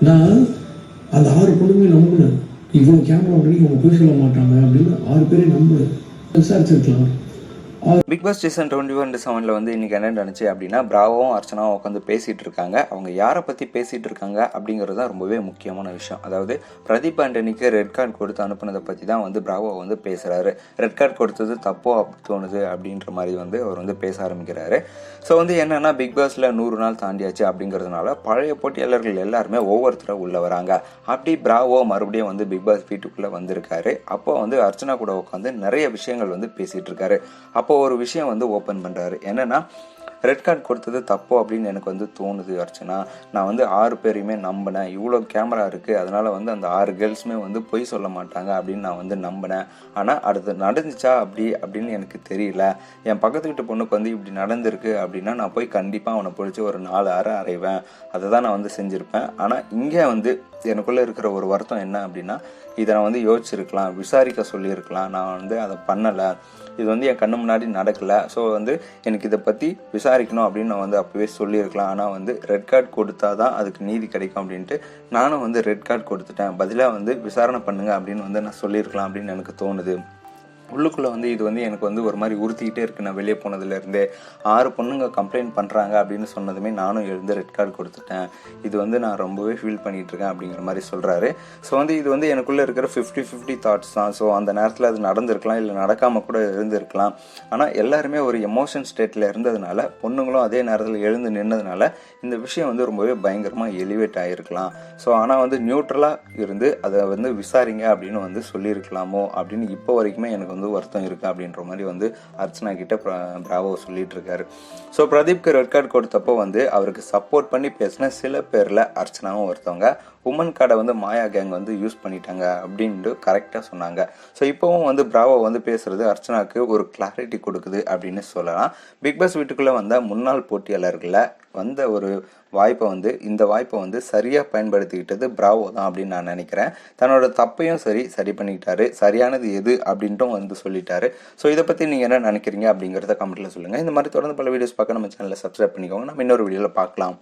நான் அந்த ஆறு பொண்ணுமே நம்பினேன். இவ்வளோ கேமரா உடனே இவங்க போய் சொல்ல மாட்டாங்க அப்படின்னு ஆறு பேரையும் நம்பினேன். விசாரிச்சிருக்கலாம். Bigg Boss season twenty one செவனில் வந்து இன்றைக்கி என்ன நடந்துச்சு அப்படின்னா பிராவோவும் அர்ச்சனாவும் உட்காந்து பேசிகிட்டு இருக்காங்க. அவங்க யாரை பற்றி பேசிகிட்டு இருக்காங்க அப்படிங்கிறது தான் ரொம்பவே முக்கியமான விஷயம். அதாவது பிரதீப் ஆண்டனிக்கு ரெட் கார்டு கொடுத்து அனுப்புனதை பற்றி தான் வந்து பிராவோ வந்து பேசுகிறாரு ரெட் கார்டு கொடுத்தது தப்போ அப்படி தோணுது அப்படின்ற மாதிரி வந்து அவர் வந்து பேச ஆரம்பிக்கிறாரு. ஸோ வந்து என்னென்னா பிக் பாஸில் நூறு நாள் தாண்டியாச்சு அப்படிங்கிறதுனால பழைய போட்டியாளர்கள் எல்லாருமே ஒவ்வொருத்தரும் உள்ளே வராங்க. அப்படி பிராவோ மறுபடியும் வந்து பிக் பாஸ் வீட்டுக்குள்ளே வந்திருக்காரு. அப்போ வந்து அர்ச்சனா கூட உட்காந்து நிறைய விஷயங்கள் வந்து பேசிகிட்டு இருக்காரு. அப்போ ஒரு விஷயம் வந்து ஓப்பன் பண்ணுறாரு என்னன்னா ரெட் கார்டு கொடுத்தது தப்போ அப்படின்னு எனக்கு வந்து தோணுது அர்ச்சனா. நான் வந்து ஆறு பேரையுமே நம்பினேன். இவ்வளோ கேமரா இருக்குது அதனால் வந்து அந்த ஆறு கேர்ள்ஸுமே வந்து பொய் சொல்ல மாட்டாங்க அப்படின்னு நான் வந்து நம்பினேன். ஆனால் அடுத்து நடந்துச்சா அப்படி அப்படின்னு எனக்கு தெரியல. என் பக்கத்து வீட்டு பொண்ணுக்கு வந்து இப்படி நடந்திருக்கு அப்படின்னா நான் போய் கண்டிப்பாக அவனை பிடிச்சி ஒரு நாலு அரை அறைவேன். அதை தான் நான் வந்து செஞ்சுருப்பேன். ஆனால் இங்கே வந்து எனக்குள்ளே இருக்கிற ஒரு வருத்தம் என்ன அப்படின்னா இதை நான் வந்து யோசிச்சிருக்கலாம் விசாரிக்க சொல்லியிருக்கலாம். நான் வந்து அதை பண்ணலை. இது வந்து என் கண்ணு முன்னாடி நடக்கலை. ஸோ வந்து எனக்கு இதை பற்றி விசாரிக்கணும் அப்படின்னு நான் வந்து அப்போவே சொல்லியிருக்கலாம். ஆனால் வந்து ரெட் கார்டு கொடுத்தா தான் அதுக்கு நீதி கிடைக்கும் அப்படின்ட்டு நானும் வந்து ரெட் கார்டு கொடுத்துட்டேன். பதிலாக வந்து விசாரணை பண்ணுங்கள் அப்படின்னு வந்து நான் சொல்லியிருக்கலாம் அப்படின்னு எனக்கு தோணுது. உள்ளுக்குள்ளே வந்து இது வந்து எனக்கு வந்து ஒரு மாதிரி உறுத்திக்கிட்டே இருக்கு. நான் வெளியே போனதுலேருந்தே ஆறு பொண்ணுங்க கம்ப்ளைண்ட் பண்ணுறாங்க அப்படின்னு சொன்னதுமே நானும் எழுந்து ரெட் கார்டு கொடுத்துட்டேன். இது வந்து நான் ரொம்பவே ஃபீல் பண்ணிட்டு இருக்கேன் அப்படிங்கிற மாதிரி சொல்கிறாரு ஸோ வந்து இது வந்து எனக்குள்ளே இருக்கிற ஃபிஃப்டி ஃபிஃப்டி தாட்ஸ் தான். ஸோ அந்த நேரத்தில் அது நடந்திருக்கலாம் இல்லை நடக்காமல் கூட இருந்திருக்கலாம். ஆனால் எல்லாருமே ஒரு எமோஷன் ஸ்டேட்டில் இருந்ததுனால பொண்ணுங்களும் அதே நேரத்தில் எழுந்து நின்னதுனால இந்த விஷயம் வந்து ரொம்பவே பயங்கரமாக எலிவேட் ஆகிருக்கலாம் ஸோ ஆனால் வந்து நியூட்ரலாக இருந்து அதை வந்து விசாரிங்க அப்படின்னு வந்து சொல்லியிருக்கலாமோ அப்படின்னு இப்போ வரைக்குமே எனக்கு வந்து வருத்தம் இருக்கு அப்படின்ற மாதிரி வந்து அர்ச்சனா கிட்ட பிராவோ சொல்லிட்டு இருக்காரு ஸோ பிரதீப்க்கு ரெட் கார்டு கொடுத்தப்போ வந்து அவருக்கு சப்போர்ட் பண்ணி பேசின சில பேரில் அர்ச்சனாவும் ஒருத்தவங்க உமன் கார்டை வந்து மாயா கேங் வந்து யூஸ் பண்ணிட்டாங்க அப்படின்ட்டு கரெக்டாக சொன்னாங்க. ஸோ இப்போவும் வந்து பிராவோ வந்து பேசுறது அர்ச்சனாக்கு ஒரு கிளாரிட்டி கொடுக்குது அப்படின்னு சொல்லலாம். பிக் பாஸ் வீட்டுக்குள்ளே வந்த முன்னாள் போட்டியாளர்களில் வந்த ஒரு வாய்ப்பை வந்து இந்த வாய்ப்பை வந்து சரியாக பயன்படுத்திக்கிட்டது பிராவோ தான் அப்படின்னு நான் நினைக்கிறேன். தன்னோட தப்பையும் சரி சரி பண்ணிக்கிட்டாரு. சரியானது எது அப்படின்ட்டும் வந்து சொல்லிட்டாரு. ஸோ இதை பற்றி நீங்கள் என்ன நினைக்கிறீங்க அப்படிங்கிறத கமெண்ட்டில் சொல்லுங்கள் இந்த மாதிரி தொடர்ந்து பல வீடியோஸ் பார்க்க நம்ம சேனலில் சப்ஸ்கிரைப் பண்ணிக்கோங்க. நம்ம இன்னொரு வீடியோவில் பார்க்கலாம்.